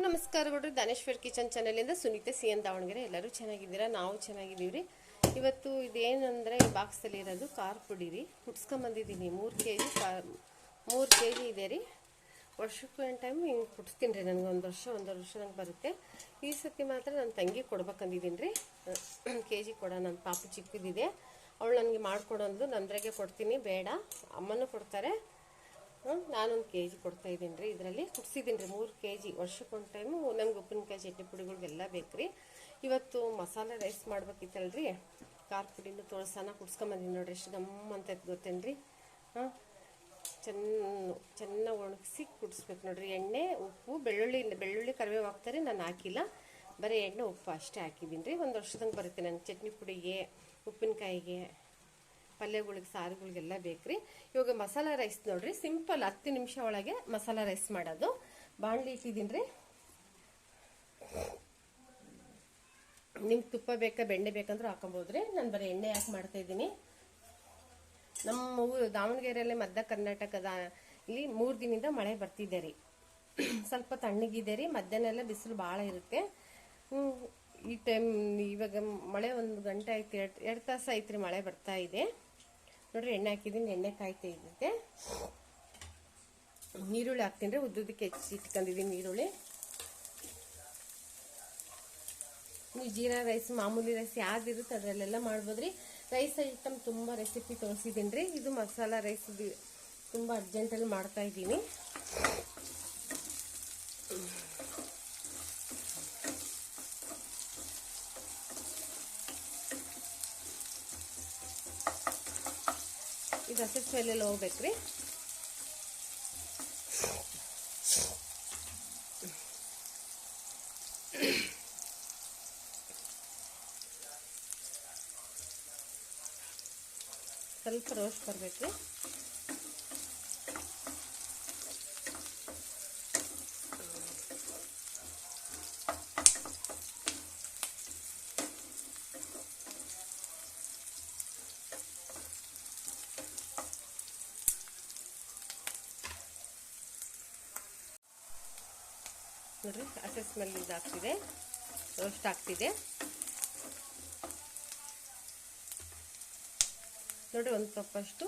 ನಮಸ್ಕಾರ ನೋಡ್ರಿ ದಾನೇಶ್ವರ್ ಕಿಚನ್ ಚಾನಲಿಂದ ಸುನೀತೆ ಸಿ ಎನ್ ದಾವಣಗೆರೆ. ಎಲ್ಲರೂ ಚೆನ್ನಾಗಿದ್ದೀರಾ? ನಾವು ಚೆನ್ನಾಗಿದ್ದೀವಿ ರೀ ಇವತ್ತು ಇದೇನಂದರೆ ಬಾಕ್ಸಲ್ಲಿ ಇರೋದು ಖಾರ ಪುಡಿ ರೀ. ಕುಟ್ಸ್ಕೊಂಬಂದಿದ್ದೀನಿ. ಮೂರು ಕೆ ಜಿ ಕಾ ಮೂರು ಕೆ ಜಿ ಇದೆ ರೀ. ವರ್ಷಕ್ಕೆ ಒಂದು ಟೈಮ್ ಹಿಂಗೆ ಕುಟ್ಸ್ತೀನಿ ರೀ ನನಗೆ. ಒಂದು ವರ್ಷ ಒಂದು ವರ್ಷ ನಂಗೆ ಬರುತ್ತೆ. ಈ ಸತಿ ಮಾತ್ರ ನನ್ನ ತಂಗಿ ಕೊಡ್ಬೇಕಂದಿದ್ದೀನಿ ರೀ. ಕೆ ಜಿ ಕೊಡ ನನ್ನ ಪಾಪು ಚಿಕ್ಕದಿದೆ. ಅವಳು ನನಗೆ ಮಾಡಿಕೊಡೋದು ನಂದ್ರಾಗೆ ಕೊಡ್ತೀನಿ. ಬೇಡ. ಅಮ್ಮನೂ ಕೊಡ್ತಾರೆ. ನಾನೊಂದು ಕೆ ಜಿ ಕೊಡ್ತಾ ಇದ್ದೀನಿ ರೀ. ಇದರಲ್ಲಿ ಕುಟ್ಸಿದ್ದೀನಿ ರೀ. ಮೂರು ಕೆ ಜಿ ವರ್ಷಕ್ಕೊಂದು ಟೈಮು ನಮ್ಗೆ ಉಪ್ಪಿನಕಾಯಿ ಚಟ್ನಿ ಪುಡಿಗಳಿಗೆಲ್ಲ ಬೇಕು ರೀ. ಇವತ್ತು ಮಸಾಲೆ ರೈಸ್ ಮಾಡ್ಬೇಕಿತ್ತಲ್ರಿ. ಖಾರ ಪುಡಿನೂ ತೊಳ್ಸನ ಕುಡ್ಸ್ಕೊಂಬಂದಿನಿ ನೋಡ್ರಿ. ಎಷ್ಟು ಗಮ್ಮ ಅಂತ ಗೊತ್ತೇನು ರೀ? ಹಾಂ? ಚೆನ್ನ ಚೆನ್ನಾಗಿ ಒಣಗಿಸಿ ಕುಡಿಸ್ಬೇಕು ನೋಡ್ರಿ. ಎಣ್ಣೆ, ಉಪ್ಪು, ಬೆಳ್ಳುಳ್ಳಿ ಬೆಳ್ಳುಳ್ಳಿ ಕರಿಬೇವು ಹಾಕ್ತಾರೆ ನಾನು ಹಾಕಿಲ್ಲ. ಬರೀ ಎಣ್ಣೆ, ಉಪ್ಪು ಅಷ್ಟೇ ಹಾಕಿದ್ದೀನಿ ರೀ. ಒಂದು ವರ್ಷದಂಗೆ ಬರುತ್ತೆ ನನ್ನ ಚಟ್ನಿ ಪುಡಿಗೆ, ಉಪ್ಪಿನಕಾಯಿಗೆ. ಪಲ್ಯಗಳಿಗೆ, ಸಾರುಗಳಿಗೆಲ್ಲ ಬೇಕ್ರಿ. ಇವಾಗ ಮಸಾಲ ರೈಸ್ ನೋಡ್ರಿ, ಸಿಂಪಲ್ ಹತ್ತು ನಿಮಿಷ ಒಳಗೆ ಮಸಾಲ ರೈಸ್ ಮಾಡೋದು. ಬಾಣಲಿ ಇಟ್ಟಿದ್ದೀನಿ ರೀ ನಿಮ್ಗೆ ತುಪ್ಪ ಬೇಕಾ, ಬೆಣ್ಣೆ ಬೇಕಂದ್ರೂ ಹಾಕೊಬೋದ್ರಿ ನಾನು ಬರೀ ಎಣ್ಣೆ ಯಾಕೆ ಮಾಡ್ತಾ ಇದ್ದೀನಿ. ನಮ್ಮ ಊರು ದಾವಣಗೆರೆಯಲ್ಲೇ ಮಧ್ಯ ಕರ್ನಾಟಕದ, ಇಲ್ಲಿ ಮೂರು ದಿನದಿಂದ ಮಳೆ ಬರ್ತಿದೆ ರೀ. ಸ್ವಲ್ಪ ತಣ್ಣಗಿದೆ ರೀ ಮಧ್ಯಾಹ್ನ ಎಲ್ಲ ಬಿಸಿಲು ಭಾಳ ಇರುತ್ತೆ. ಈ ಟೈಮ್ ಇವಾಗ ಮಳೆ ಒಂದು ಗಂಟೆ ಆಯ್ತು, ಎರಡು ಎರಡು ತಾಸು ಐತ್ರಿ ಮಳೆ ಬರ್ತಾ ಇದೆ. ನೋಡ್ರಿ ಎಣ್ಣೆ ಹಾಕಿದ್ದೀನಿ, ಎಣ್ಣೆ ಕಾಯ್ತಾ ಇದ್ದಿದ್ದೆ. ನೀರುಳ್ಳಿ ಹಾಕ್ತೀನಿ ರೀ ಉದ್ದುದಕ್ಕೆ ಹೆಚ್ಚಿ ಇಟ್ಕೊಂಡಿದ್ದೀನಿ ಈರುಳ್ಳಿ. ನೀವು ಜೀರಾ ರೈಸ್, ಮಾಮೂಲಿ ರೈಸ್ ಯಾವ್ದಿರುತ್ತೆ ಅದರಲ್ಲೆಲ್ಲ ಮಾಡ್ಬೋದ್ರಿ ರೈಸ್ ಐಟಮ್ ತುಂಬ ರೆಸಿಪಿ ತೋರಿಸಿದ್ದೀನಿ ರೀ. ಇದು ಮಸಾಲ ರೈಸ್ ತುಂಬ ಅರ್ಜೆಂಟಲ್ಲಿ ಮಾಡ್ತಾ ಇದ್ದೀನಿ. ಇದು ಹಸಿ ಸ್ಮೆಲ್ಲೆಲ್ಲ ಹೋಗ್ಬೇಕ್ರಿ. ಸ್ವಲ್ಪ ರೋಸ್ಟ್ ಬರ್ಬೇಕ್ರಿ. ನೋಡ್ರಿ, ಹಸಿ ಸ್ಮೆಲ್ ಇದಾಗ್ತಿದೆ. ರೋಸ್ಟ್ ಆಗ್ತಿದೆ. ನೋಡ್ರಿ, ಒಂದು ಕಪ್ಪಷ್ಟು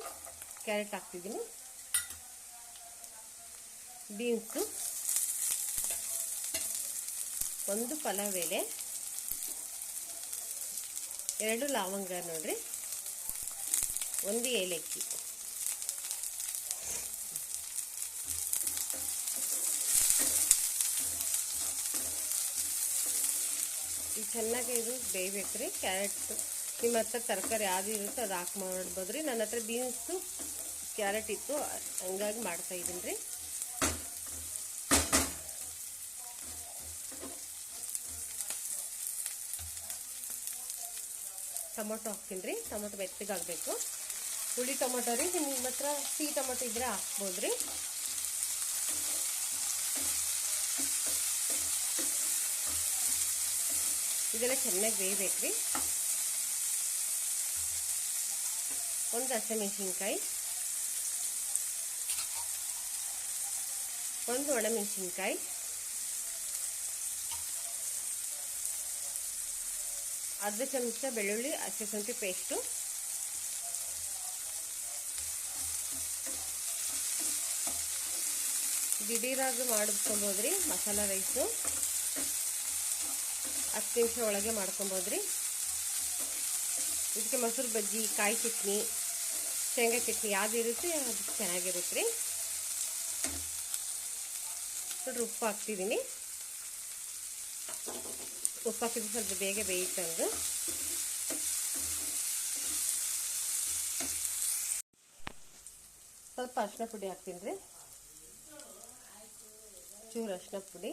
ಕ್ಯಾರೆಟ್ ಹಾಕ್ತಿದ್ದೀನಿ. ಬೀನ್ಸು. ಒಂದು ಪಲಾವ್ ಎಲೆ. ಎರಡು ಲವಂಗ ನೋಡಿರಿ. ಒಂದು ಏಲಕ್ಕಿ. ಇದು ಚೆನ್ನಾಗಿ ಇದು ಬೇಯ್ಬೇಕ್ರಿ. ಕ್ಯಾರೆಟ್ ನಿಮ್ಮ ಹತ್ರ ತರಕಾರಿ ಯಾವ್ದು ಇರುತ್ತೋ ಅದು ಹಾಕಿ ಮಾಡ್ಬೋದು ರೀ. ನನ್ನ ಹತ್ರ ಬೀನ್ಸು ಕ್ಯಾರೆಟ್ ಇತ್ತು. ಹಂಗಾಗಿ ಮಾಡ್ತಾ ಇದ್ದೀನಿ ರೀ. ಟೊಮೊಟೊ ಹಾಕ್ತೀನಿ ರೀ. ಟೊಮೊಟೊ ಮೆತ್ತಗಾಗಬೇಕು. ಹುಳಿ ಟೊಮೊಟೊ ರೀ. ನಿಮ್ಮ ಹತ್ರ ಸಿಹಿ ಟೊಮೊಟೊ ಇದ್ರೆ ಹಾಕ್ಬೋದು ರೀ. ಇದೆಲ್ಲ ಚೆನ್ನಾಗಿ ಬೇಯಬೇಕ್ರಿ. ಒಂದು ಹಸಿಮೆಣಸಿನ್ಕಾಯಿ. ಒಂದು ಒಣಮೆಣಸಿನ್ಕಾಯಿ. ಅರ್ಧ ಚಮಚ ಬೆಳ್ಳುಳ್ಳಿ ಹಸಿ ಶುಂಠಿ ಪೇಸ್ಟು. ದಿಢೀರಾಗಿ ಮಾಡಿಸ್ಕೊಬೋದ್ರಿ ಮಸಾಲ ರೈಸು. ಹತ್ತು ನಿಮಿಷ ಒಳಗೆ ಮಾಡ್ಕೊಬೋದ್ರಿ. ಇದಕ್ಕೆ ಮೊಸರು ಬಜ್ಜಿ, ಕಾಯಿ ಚಟ್ನಿ, ಶೇಂಗಾ ಚಟ್ನಿ ಯಾವ್ದು ಇರುತ್ತೆ ಅದು ಚೆನ್ನಾಗಿರುತ್ತೆ ರೀ. ನೋಡ್ರಿ ಉಪ್ಪು ಹಾಕ್ತಿದ್ದೀನಿ. ಉಪ್ಪು ಹಾಕಿದ್ರೆ ಸ್ವಲ್ಪ ಬೇಗ ಬೇಯಿತಂದು ಸ್ವಲ್ಪ ಅರಿಶಿನ ಪುಡಿ ಹಾಕ್ತೀನಿ ರೀ. ಚೂರು ಅರ್ಶಿನ ಪುಡಿ.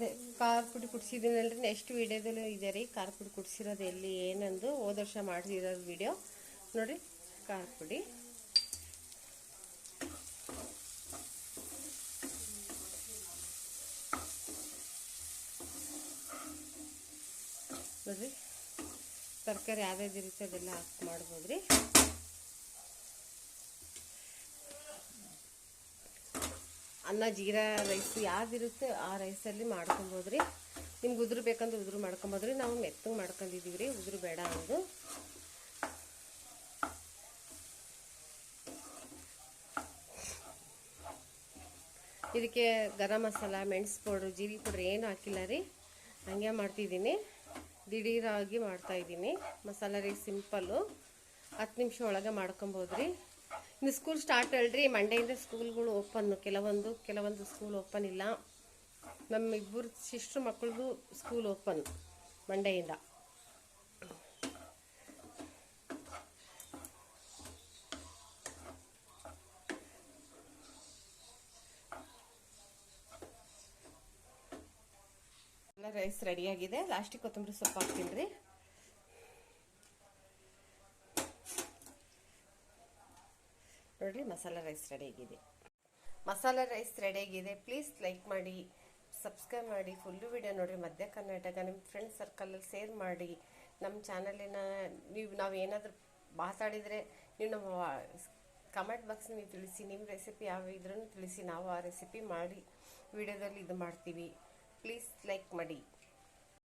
ಅದೇ ಖಾರ ಪುಡಿ ಕುಡಿಸಿದ್ದೀನಲ್ರಿ ನೆಕ್ಸ್ಟ್ ವೀಡಿಯೋದಲ್ಲೂ ಇದೆ ರೀ. ಖಾರ ಪುಡಿ ಕುಡಿಸಿರೋದು ಎಲ್ಲಿ, ಏನಂದು, ಹೋದ ವರ್ಷ ಮಾಡಿಸಿರೋದು ವೀಡಿಯೋ ನೋಡಿರಿ ಖಾರ ಪುಡಿ. ನೋಡಿರಿ, ತರಕಾರಿ ಯಾವ್ಯಾವ್ದು ಇರುತ್ತೆ ಅದೆಲ್ಲ ಹಾಕಿ ಮಾಡ್ಬೋದು ರೀ ಅನ್ನ, ಜೀರಾ ರೈಸ್ ಯಾವ್ದಿರುತ್ತೆ ಆ ರೈಸಲ್ಲಿ ಮಾಡ್ಕೊಬೋದು ರೀ ನಿಮ್ಗೆ ಉದುರು ಬೇಕಂದ್ರೆ ಉದುರು ಮಾಡ್ಕೊಬೋದು ರೀ ನಾವು ಮೆತ್ತಗೆ ಮಾಡ್ಕೊಂಡಿದ್ದೀವಿ ರೀ ಉದುರು ಬೇಡ ಅಂದು. ಇದಕ್ಕೆ ಗರಂ ಮಸಾಲ, ಮೆಣಸು ಪೌಡ್ರು ಜೀರಿಗೆ ಪೌಡ್ರ್ ಏನು ಹಾಕಿಲ್ಲ ರೀ. ಹಂಗೆ ಮಾಡ್ತಿದ್ದೀನಿ. ದಿಢೀರಾಗಿ ಮಾಡ್ತಾಯಿದ್ದೀನಿ ಮಸಾಲ ರೀ ಸಿಂಪಲ್ಲು. ಹತ್ತು ನಿಮಿಷ ಒಳಗೆ ಮಾಡ್ಕೊಬೋದು ರೀ ಇನ್ನು ಸ್ಕೂಲ್ ಸ್ಟಾರ್ಟ್ ಅಲ್ರಿ. ಮಂಡೆಯಿಂದ ಸ್ಕೂಲ್ಗಳು ಓಪನ್ನು ಕೆಲವೊಂದು ಕೆಲವೊಂದು ಸ್ಕೂಲ್ ಓಪನ್ ಇಲ್ಲ. ನಮ್ಮ ಇಬ್ಬರು ಸಿಸ್ಟ್ರ್ ಮಕ್ಕಳದು ಸ್ಕೂಲ್ ಓಪನ್ ಮಂಡೆಯಿಂದ ರೈಸ್ ರೆಡಿಯಾಗಿದೆ ಲಾಸ್ಟಿಗೆ ಕೊತ್ತಂಬರಿ ಸೊಪ್ಪು ಹಾಕ್ತೀನಿ ರೀ. ನೋಡ್ರಿ, ಮಸಾಲೆ ರೈಸ್ ರೆಡಿಯಾಗಿದೆ ಮಸಾಲೆ ರೈಸ್ ರೆಡಿಯಾಗಿದೆ ಪ್ಲೀಸ್ ಲೈಕ್ ಮಾಡಿ ಸಬ್ಸ್ಕ್ರೈಬ್ ಮಾಡಿ ಫುಲ್ಲು ವಿಡಿಯೋ ನೋಡಿರಿ. ಮಧ್ಯ ಕರ್ನಾಟಕ ನಿಮ್ಮ ಫ್ರೆಂಡ್ ಸರ್ಕಲಲ್ಲಿ ಶೇರ್ ಮಾಡಿ. ನಮ್ಮ ಚಾನಲಿನ ನೀವು, ನಾವು ಏನಾದರೂ ಮಾತಾಡಿದರೆ ನೀವು ನಮ್ಮ ಕಮೆಂಟ್ ಬಾಕ್ಸ್ ನೀವು ತಿಳಿಸಿ ನಿಮ್ಮ ರೆಸಿಪಿ ಯಾವ ಇದ್ರೂ ತಿಳಿಸಿ, ನಾವು ಆ ರೆಸಿಪಿ ಮಾಡಿ ವಿಡಿಯೋದಲ್ಲಿ ಇದು ಮಾಡ್ತೀವಿ. ಪ್ಲೀಸ್ ಲೈಕ್ ಮಾಡಿ.